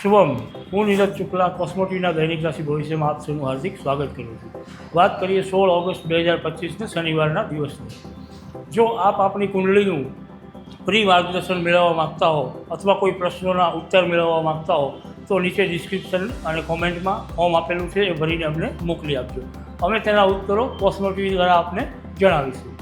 શુભમ, હું નીરજ ચુકલા કોસ્મોટીના દૈનિક રાશિ ભવિષ્યમાં આપ હાર્દિક સ્વાગત કરું છું. વાત કરીએ સોળ ઓગસ્ટ બે હજાર પચીસને શનિવારના દિવસની. જો આપ આપની કુંડળીનું ફ્રી માર્ગદર્શન મેળવવા માગતા હો અથવા કોઈ પ્રશ્નોના ઉત્તર મેળવવા માગતા હો, તો નીચે ડિસ્ક્રિપ્શન અને કોમેન્ટમાં ફોર્મ આપેલું છે એ ભરીને અમને મોકલી આપજો. અમે તેના ઉત્તરો કોસ્મોટી દ્વારા આપને જણાવીશું.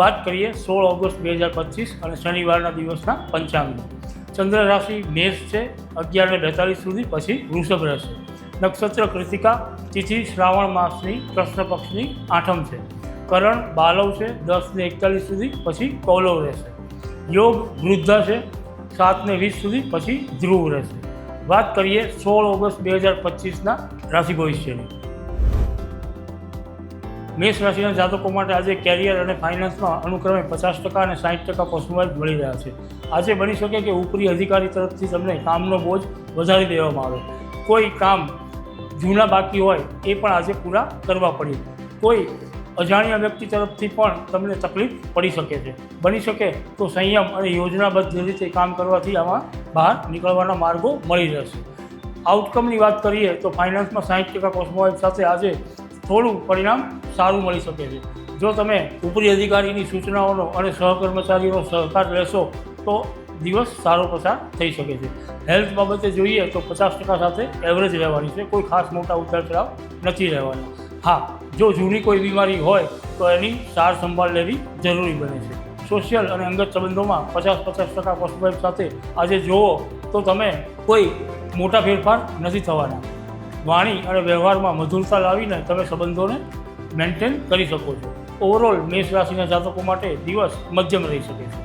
વાત કરીએ સોળ ઓગસ્ટ બે હજાર પચીસ અને શનિવારના દિવસના પંચાંગની ચંદ્ર રાશિ મેષ છે, અગિયાર ને બેતાલીસ સુધી, પછી વૃષભ રહેશે નક્ષત્ર કૃતિકા, તિથિ શ્રાવણ માસની, કૃષ્ણ પક્ષની આઠમ છે. કરણ બાલવ છે, દસ ને એકતાલીસ સુધી, પછી કૌલવ રહેશે. યોગ વૃદ્ધા છે, સાત ને વીસ સુધી, પછી ધ્રુવ રહેશે. વાત કરીએ સોળ ઓગસ્ટ બે હજાર પચીસના રાશિ ભવિષ્યની. મેષ રાશિના જાતકો માટે આજે કેરિયર અને ફાઇનાન્સમાં અનુક્રમે પચાસ ટકા અને સાઠ ટકા પર્સન્ટેજ મળી રહ્યા છે. આજે બની શકે કે ઉપરી અધિકારી તરફથી તમને કામનો બોજ વધારી દેવામાં આવે. કોઈ કામ જૂના બાકી હોય, એ પણ આજે પૂરા કરવા પડે. કોઈ અજાણ્યા વ્યક્તિ તરફથી પણ તમને તકલીફ પડી શકે છે. બની શકે તો સંયમ અને યોજનાબદ્ધ રીતે કામ કરવાથી આમાં બહાર નીકળવાના માર્ગો મળી રહેશે. આઉટકમની વાત કરીએ તો ફાઇનાન્સમાં સાઠ ટકા કોસ્મોવાઇઝ સાથે આજે થોડું પરિણામ સારું મળી શકે છે. જો તમે ઉપરી અધિકારીની સૂચનાઓનો અને સહકર્મચારીઓનો સહકાર લેશો, તો દિવસ સારો પસાર થઈ શકે છે. હેલ્થ બાબતે જોઈએ તો પચાસ ટકા સાથે એવરેજ રહેવાની છે. કોઈ ખાસ મોટા ઉતાર ચઢાવ નથી રહેવાના. હા, જો જૂની કોઈ બીમારી હોય, તો એની સાર સંભાળ લેવી જરૂરી બને છે. સોશિયલ અને અંગત સંબંધોમાં પચાસ પચાસ ટકા કોસ્મોવાઇઝ સાથે આજે જુઓ તો તમે કોઈ મોટા ફેરફાર નથી થવાના. વાણી અને વ્યવહારમાં મધુરતા લાવીને તમે સંબંધોને મેન્ટેન કરી શકો છો. ઓવરઓલ મેષ રાશિના જાતકો માટે દિવસ મધ્યમ રહી શકે છે.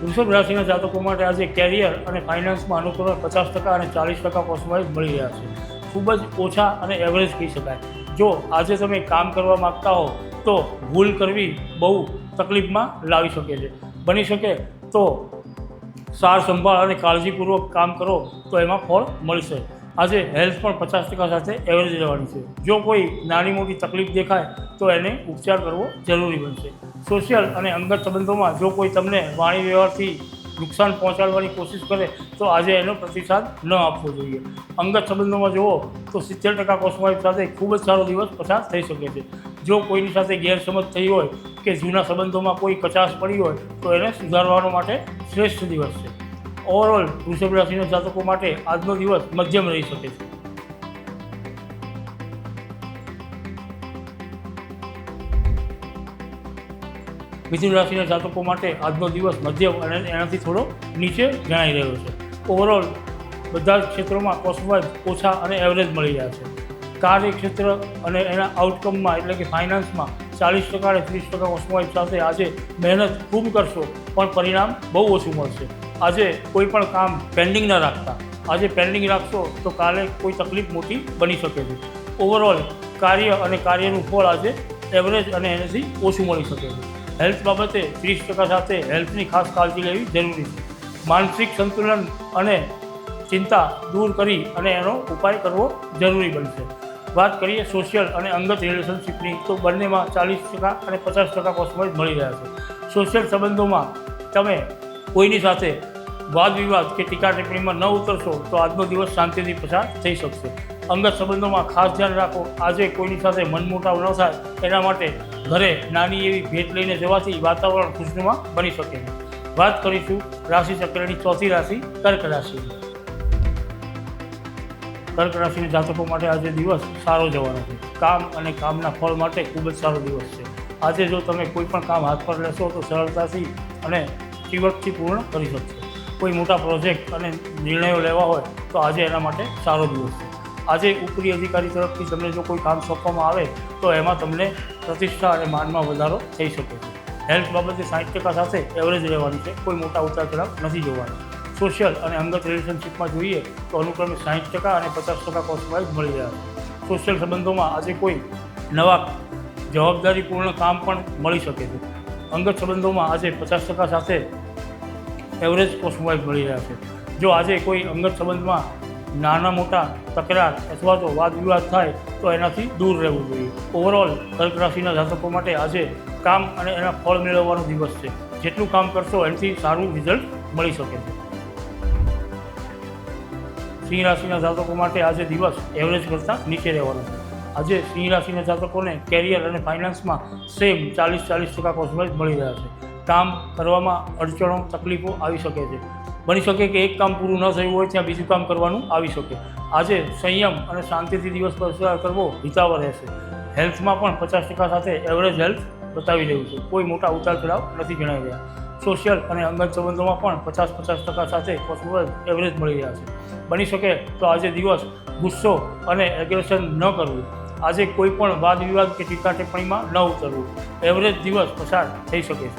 વૃષભ રાશિના જાતકો માટે આજે કેરિયર અને ફાઇનાન્સમાં અનુકૂળ પચાસ ટકા અને ચાલીસ ટકા કોસ્મોવાઇઝ મળી રહ્યા છે. ખૂબ જ ઓછા અને એવરેજ કહી શકાય. જો આજે તમે કામ કરવા માગતા હો, તો ભૂલ કરવી બહુ તકલીફમાં લાવી શકે છે. બની શકે તો સાર સંભાળ અને કાળજીપૂર્વક કામ કરો, તો એમાં ફળ મળશે આજે હેલ્થ પણ પચાસ ટકા સાથે એવરેજ રહેવાની છે. જો કોઈ નાની મોટી તકલીફ દેખાય, તો એને ઉપચાર કરવો જરૂરી બનશે. સોશિયલ અને અંગત સંબંધોમાં જો કોઈ તમને વાણી વ્યવહારથી નુકસાન પહોંચાડવાની કોશિશ કરે, તો આજે એનો પ્રતિસાદ ન આપવો જોઈએ. અંગત સંબંધોમાં જુઓ, તો સિત્તેર ટકા કોસ્મોવાઇફ સાથે ખૂબ જ સારો દિવસ પસાર થઈ શકે છે. જો કોઈની સાથે ગેરસમજ થઈ હોય કે જૂના સંબંધોમાં કોઈ કચાશ પડી હોય, તો એને સુધારવાનો માટે શ્રેષ્ઠ દિવસ છે. ઓવરઓલ વૃષભ રાશિના જાતકો માટે આજનો દિવસ મધ્યમ રહી શકે છે. મિથુન રાશિના જાતકો માટે આજનો દિવસ મધ્યમ અને એનાથી થોડો નીચે જણાઈ રહ્યો છે. ઓવરઓલ બધા જ ક્ષેત્રોમાં કોસ્ટવાઇઝ ઓછા અને એવરેજ મળી રહ્યા છે. કાર્યક્ષેત્ર અને એના આઉટકમમાં એટલે કે ફાઇનાન્સમાં ચાલીસ ટકા અને ત્રીસ ટકા કોસ્ટવાઇઝ સાથે આજે મહેનત ખૂબ કરશો પણ પરિણામ બહુ ઓછું મળશે. આજે કોઈ પણ કામ પેન્ડિંગ ન રાખતા. આજે પેન્ડિંગ રાખશો તો કાલે કોઈ તકલીફ મોટી બની શકે છે. ઓવરઓલ કાર્ય અને કાર્યનું ફળ આજે એવરેજ અને એનાથી ઓછું મળી શકે છે. હેલ્થ બાબતે ત્રીસ ટકા સાથે હેલ્થની ખાસ કાળજી લેવી જરૂરી છે. માનસિક સંતુલન અને ચિંતા દૂર કરી અને એનો ઉપાય કરવો જરૂરી બનશે. વાત કરીએ સોશિયલ અને અંગત રિલેશનશિપની તો બંનેમાં ચાલીસ ટકા અને પચાસ ટકા કોસ્મોઇઝ મળી રહ્યા છે. સોશિયલ સંબંધોમાં તમે કોઈની સાથે વાદ વિવાદ કે ટીકા ટિપ્પણીમાં ન ઉતરશો તો આજનો દિવસ શાંતિથી પસાર થઈ શકશે. અંગત સંબંધોમાં ખાસ ધ્યાન રાખો. આજે કોઈની સાથે મનમોટાવ ન થાય એના માટે ઘરે નાની એવી ભેટ લઈને જવાથી વાતાવરણ ખુશનુમા બની શકે. વાત કરીશું રાશિ ચક્રની ચોથી રાશિ કર્ક રાશિ. કર્ક રાશિના જાતકો માટે આજે દિવસ સારો જવાનો છે. કામ અને કામના ફળ માટે ખૂબ જ સારો દિવસ છે. આજે જો તમે કોઈ પણ કામ હાથ પર લેશો તો સરળતાથી અને ચીવટથી પૂર્ણ કરી શકશો. કોઈ મોટા પ્રોજેક્ટ અને નિર્ણયો લેવા હોય તો આજે એના માટે સારો દિવસ છે. આજે ઉપરી અધિકારી તરફથી તમને જો કોઈ કામ સોંપવામાં આવે તો એમાં તમને પ્રતિષ્ઠા અને માનમાં વધારો થઈ શકે છે. હેલ્થ બાબતે સાઠ ટકા સાથે એવરેજ રહેવાની છે. કોઈ મોટા ઉતાર ચઢાવ નથી જોવાનું. સોશિયલ અને અંગત રિલેશનશિપમાં જોઈએ તો અનુક્રમે સાઠ ટકા અને પચાસ ટકા કોસ્ટવાઇઝ મળી રહ્યા છે. સોશિયલ સંબંધોમાં આજે કોઈ નવા જવાબદારીપૂર્ણ કામ પણ મળી શકે છે. અંગત સંબંધોમાં આજે પચાસ ટકા સાથે એવરેજ કોસ્ટવાઇઝ મળી રહ્યા છે. જો આજે કોઈ અંગત સંબંધમાં નાના મોટા તકરાર અથવા તો વાદ વિવાદ થાય, તો એનાથી દૂર રહેવું જોઈએ. ઓવરઓલ કર્ક રાશિના જાતકો માટે આજે કામ અને એના ફળ મેળવવાનો દિવસ છે. જેટલું કામ કરશો, એનાથી સારું રિઝલ્ટ મળી શકે છે. સિંહ રાશિના જાતકો માટે આજે દિવસ એવરેજ કરતાં નીચે રહેવાનો છે. આજે સિંહ રાશિના જાતકોને કેરિયર અને ફાઇનાન્સમાં સેમ ચાલીસ ચાલીસ ટકા કોસ્મેટ મળી રહ્યા છે. કામ કરવામાં અડચણો, તકલીફો આવી શકે છે. બની શકે કે એક કામ પૂરું ન થયું હોય ત્યાં બીજું કામ કરવાનું આવી શકે. આજે સંયમ અને શાંતિથી દિવસ પસાર કરવો હિતાવહ રહેશે. હેલ્થમાં પણ પચાસ ટકા સાથે એવરેજ હેલ્થ બતાવી રહ્યું છે. કોઈ મોટા ઉતાર ચઢાવ નથી જણાઈ રહ્યા. સોશિયલ અને અંગત સંબંધોમાં પણ પચાસ પચાસ ટકા સાથે પોસિબલ એવરેજ મળી રહ્યા છે. બની શકે તો આજે દિવસ ગુસ્સો અને એગ્રેશન ન કરવું. આજે કોઈ પણ વાદ વિવાદ કે ટીકા ટિપ્પણીમાં ન ઉતરવું. એવરેજ દિવસ પસાર થઈ શકે છે.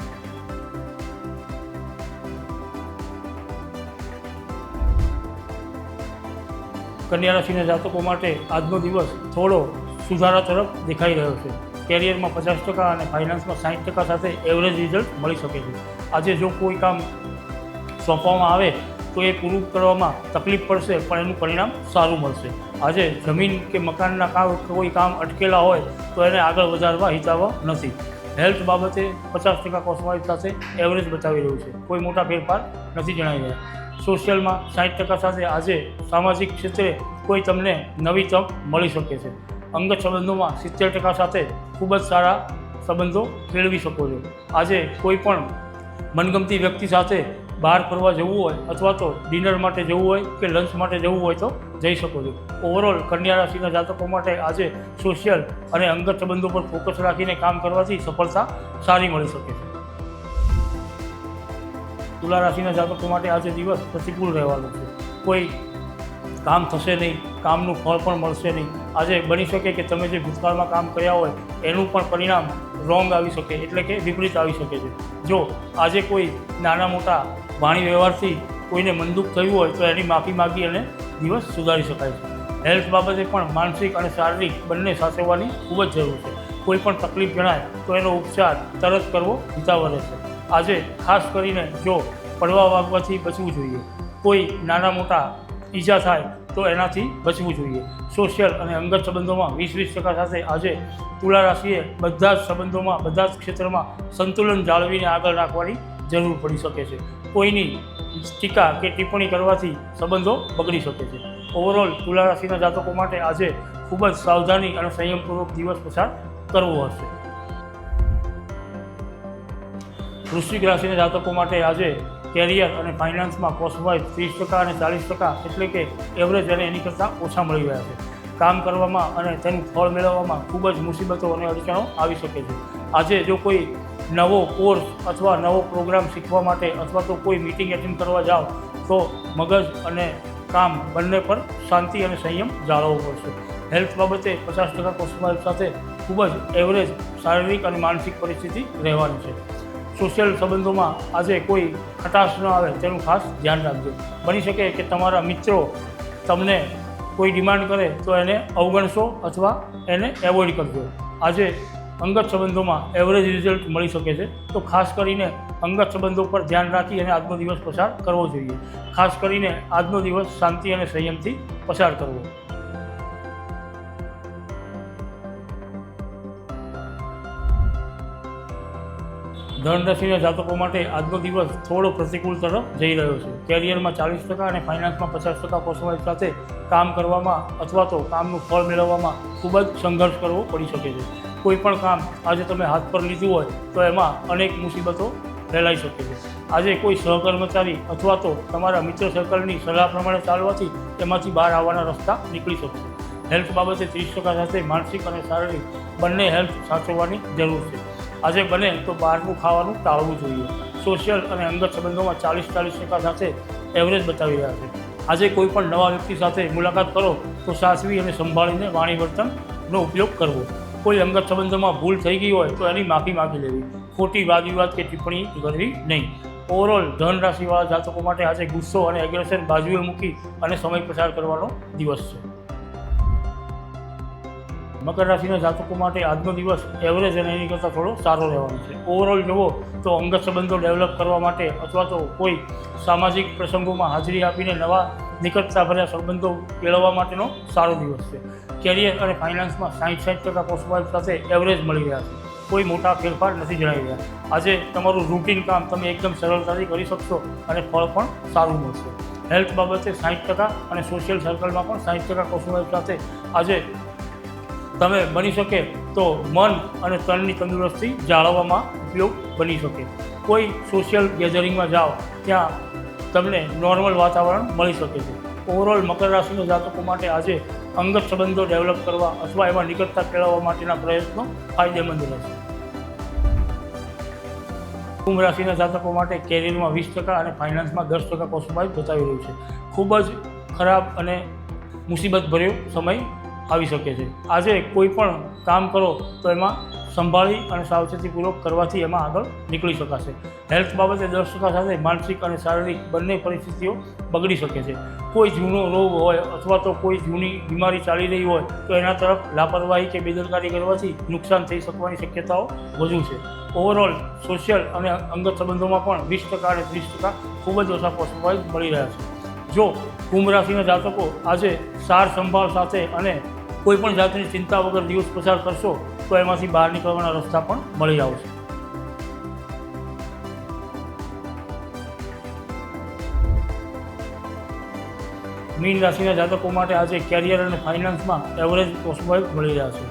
કન્યા રાશિના જાતકો માટે આજનો દિવસ થોડો સુધારા તરફ દેખાઈ રહ્યો છે. કેરિયરમાં પચાસ ટકા અને ફાઇનાન્સમાં સાઠ ટકા સાથે એવરેજ રિઝલ્ટ મળી શકે છે. આજે જો કોઈ કામ સોંપવામાં આવે તો એ પૂરું કરવામાં તકલીફ પડશે, પણ એનું પરિણામ સારું મળશે. આજે જમીન કે મકાનના કામ, કોઈ કામ અટકેલા હોય, તો એને આગળ વધારવા હિતાવવા નથી. હેલ્થ બાબતે પચાસ ટકા કોસ્ટવાઇઝ સાથે એવરેજ બતાવી રહ્યું છે. કોઈ મોટા ફેરફાર નથી જણાવી રહ્યા. સોશિયલમાં સાઠ ટકા સાથે આજે સામાજિક ક્ષેત્રે કોઈ તમને નવી તક મળી શકે છે. અંગત સંબંધોમાં સિત્તેર ટકા સાથે ખૂબ જ સારા સંબંધો કેળવી શકો છો. આજે કોઈ પણ મનગમતી વ્યક્તિ સાથે બહાર ફરવા જવું હોય અથવા તો ડિનર માટે જવું હોય કે લંચ માટે જવું હોય તો જઈ શકો છો. ઓવરઓલ કન્યા રાશિના જાતકો માટે આજે સોશિયલ અને અંગત સંબંધો પર ફોકસ રાખીને કામ કરવાથી સફળતા સારી મળી શકે છે. તુલા રાશિના જાતકો માટે આજે દિવસ પ્રતિકૂળ રહેવાનો છે. કોઈ કામ થશે નહીં, કામનું ફળ પણ મળશે નહીં. આજે બની શકે કે તમે જે ભૂતકાળમાં કામ કર્યા હોય, એનું પણ પરિણામ રોંગ આવી શકે, એટલે કે વિપરીત આવી શકે છે. જો આજે કોઈ નાના મોટા વાણી વ્યવહારથી કોઈને મનદુખ થયું હોય તો એની માફી માગી અને દિવસ સુધારી શકાય છે. હેલ્થ બાબતે પણ માનસિક અને શારીરિક બંને સાચવવાની ખૂબ જ જરૂર છે. કોઈ પણ તકલીફ જણાય તો એનો ઉપચાર તરત કરવો હિતાવહ રહેશે. આજે ખાસ કરીને જો પડવા વાગવાથી બચવું જોઈએ. કોઈ નાના મોટા ઈજા થાય તો એનાથી બચવું જોઈએ. સોશિયલ અને અંગત સંબંધોમાં વીસ વીસ ટકા સાથે આજે તુલા રાશિએ બધા જ સંબંધોમાં, બધા જ ક્ષેત્રમાં સંતુલન જાળવીને આગળ રાખવાની જરૂર પડી શકે છે. કોઈની ટીકા કે ટિપ્પણી કરવાથી સંબંધો બગડી શકે છે. ઓવરઓલ તુલા રાશિના જાતકો માટે આજે ખૂબ જ સાવધાની અને સંયમપૂર્વક દિવસ પસાર કરવો હશે. વૃશ્ચિક રાશિના જાતકો માટે આજે કેરિયર અને ફાઇનાન્સમાં કોસ્ટવાઇઝ ત્રીસ ટકા અને ચાલીસ ટકા એટલે કે એવરેજ અને એની કરતાં ઓછા મળી રહ્યા છે. કામ કરવામાં અને તેનું ફળ મેળવવામાં ખૂબ જ મુસીબતો અને અડચણો આવી શકે છે. આજે જો કોઈ નવો કોર્સ અથવા નવો પ્રોગ્રામ શીખવા માટે અથવા તો કોઈ મિટિંગ એટેન્ડ કરવા જાઓ, તો મગજ અને કામ બંને પર શાંતિ અને સંયમ જાળવવો પડશે. હેલ્થ બાબતે પચાસ ટકા કોસ્ટવાઇઝ સાથે ખૂબ જ એવરેજ શારીરિક અને માનસિક પરિસ્થિતિ રહેવાની છે. સોશિયલ સંબંધોમાં આજે કોઈ ખટાશ ન આવે તેનું ખાસ ધ્યાન રાખજો. બની શકે કે તમારા મિત્રો તમને કોઈ ડિમાન્ડ કરે તો એને અવગણશો અથવા એને એવોઇડ કરજો. આજે અંગત સંબંધોમાં એવરેજ રિઝલ્ટ મળી શકે છે. તો ખાસ કરીને અંગત સંબંધો પર ધ્યાન રાખી અને આજનો દિવસ પસાર કરવો જોઈએ. ખાસ કરીને આજનો દિવસ શાંતિ અને સંયમથી પસાર કરવો. ધનરાશિના જાતકો માટે આજનો દિવસ થોડો પ્રતિકૂળ તરફ જઈ રહ્યો છે. કેરિયરમાં ચાલીસ ટકા અને ફાઇનાન્સમાં પચાસ ટકા કોસ્ટવાઇઝ સાથે કામ કરવામાં અથવા તો કામનું ફળ મેળવવામાં ખૂબ જ સંઘર્ષ કરવો પડી શકે છે. કોઈ પણ કામ આજે તમે હાથ પર લીધું હોય તો એમાં અનેક મુસીબતો ફેલાઈ શકે છે. આજે કોઈ સહકર્મચારી અથવા તો તમારા મિત્ર સર્કલની સલાહ પ્રમાણે ચાલવાથી એમાંથી બહાર આવવાના રસ્તા નીકળી શકશે હેલ્થ બાબતે ત્રીસ ટકા સાથે માનસિક અને શારીરિક બંને હેલ્થ સાચવવાની જરૂર છે. આજે બને તો બહારનું ખાવાનું ટાળવું જોઈએ. સોશિયલ અને અંગત સંબંધોમાં ચાલીસ ચાલીસ ટકા સાથે એવરેજ બતાવી રહ્યા છે. આજે કોઈ પણ નવા વ્યક્તિ સાથે મુલાકાત કરો તો સાચવી અને સંભાળીને વાણી વર્તનનો ઉપયોગ કરવો. કોઈ અંગત સંબંધોમાં ભૂલ થઈ ગઈ હોય તો એની માફી માગી લેવી. ખોટી વાદ વિવાદ કે ટિપ્પણી કરવી નહીં. ઓવરઓલ ધન રાશિવાળા જાતકો માટે આજે ગુસ્સો અને એગ્રેશન બાજુએ મૂકી અને સમય પસાર કરવાનો દિવસ છે. મકર રાશિના જાતકો માટે આજનો દિવસ એવરેજ અને એની કરતાં થોડો સારો રહેવાનો છે. ઓવરઓલ જુઓ તો અંગત સંબંધો ડેવલપ કરવા માટે અથવા તો કોઈ સામાજિક પ્રસંગોમાં હાજરી આપીને નવા નિકટતા ભર્યા સંબંધો કેળવવા માટેનો સારો દિવસ છે. કેરિયર અને ફાઇનાન્સમાં સાઠ સાઠ ટકા કોસ્ટવાઇઝ સાથે એવરેજ મળી રહ્યા છે. કોઈ મોટા ફેરફાર નથી જણાવી રહ્યા. આજે તમારું રૂટીન કામ તમે એકદમ સરળતાથી કરી શકશો અને ફળ પણ સારું મળશે. હેલ્થ બાબતે સાઠ ટકા અને સોશિયલ સર્કલમાં પણ સાઠ ટકા કૌશલ્ય સાથે આજે તમે બની શકે તો મન અને તનની તંદુરસ્તી જાળવવામાં ઉપયોગ બની શકે. કોઈ સોશિયલ ગેધરિંગમાં જાઓ, ત્યાં તમને નોર્મલ વાતાવરણ મળી શકે છે. ઓવરઓલ મકર રાશિના જાતકો માટે આજે અંગત સંબંધો ડેવલપ કરવા અથવા એમાં નિકટતા કેળવવા માટેના પ્રયત્નો ફાયદેમંદ રહેશે. કુંભ રાશિના જાતકો માટે કેરિયરમાં વીસ ટકા અને ફાઇનાન્સમાં દસ ટકા કોસ્મોબાઇલ બતાવી રહ્યું છે. ખૂબ જ ખરાબ અને મુસીબતભર્યો સમય આવી શકે છે. આજે કોઈ પણ કામ કરો તો એમાં સંભાળી અને સાવચેતીપૂર્વક કરવાથી એમાં આગળ નીકળી શકાશે. હેલ્થ બાબતે દસ ટકા સાથે માનસિક અને શારીરિક બંને પરિસ્થિતિઓ બગડી શકે છે. કોઈ જૂનો રોગ હોય અથવા તો કોઈ જૂની બીમારી ચાલી રહી હોય, તો એના તરફ લાપરવાહી કે બેદરકારી કરવાથી નુકસાન થઈ શકવાની શક્યતાઓ વધુ છે. ઓવરઓલ સોશિયલ અને અંગત સંબંધોમાં પણ વીસ ટકા અને ત્રીસ ટકા ખૂબ જ ઓછા પોસ્ટવાઇઝ મળી રહ્યા છે. જો કુંભ રાશિના જાતકો આજે સાર સંભાળ સાથે અને કોઈ પણ જાતની ચિંતા વગર દિવસ પસાર કરશો, તો એમાંથી બહાર નીકળવાના રસ્તા પણ મળી આવશે. મીન રાશિના જાતકો માટે આજે કેરિયર અને ફાઇનાન્સમાં એવરેજ પોસ્ટબાઇલ મળી રહ્યા છે.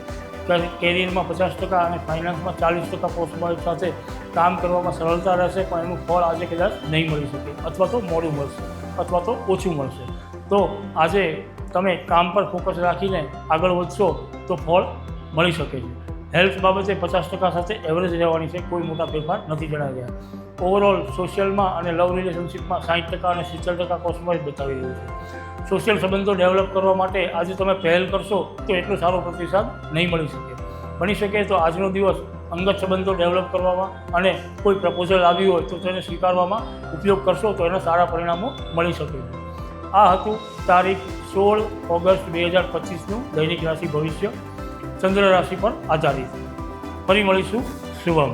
કેરિયરમાં પચાસ ટકા અને ફાઇનાન્સમાં ચાલીસ ટકા પોસ્ટબાઇલ સાથે કામ કરવામાં સરળતા રહેશે, પણ એનું ફળ આજે કદાચ નહીં મળી શકે, અથવા તો મોડું મળશે, અથવા તો ઓછું મળશે. તો આજે તમે કામ પર ફોકસ રાખીને આગળ વધશો તો ફળ મળી શકે છે. હેલ્થ બાબતે પચાસ ટકા સાથે એવરેજ રહેવાની છે, કોઈ મોટા ફેરફાર નથી જણાવ્યા. ઓવરઓલ સોશિયલમાં અને લવ રિલેશનશીપમાં સાઠ ટકા અને સિત્તેર ટકા કોસ્મોઇઝ બતાવી રહ્યું છે. સોશિયલ સંબંધો ડેવલપ કરવા માટે આજે તમે પહેલ કરશો તો એટલો સારો પ્રતિસાદ નહીં મળી શકે. બની શકે તો આજનો દિવસ અંગત સંબંધો ડેવલપ કરવામાં અને કોઈ પ્રપોઝલ આવ્યું હોય તો તેને સ્વીકારવામાં ઉપયોગ કરશો તો એના સારા પરિણામો મળી શકે આ હતું તારીખ સોળ ઓગસ્ટ બે હજાર પચીસનું દૈનિક રાશિ ભવિષ્ય ચંદ્ર રાશિ પર આધારિત. ફરી મળીશું. શુભમ.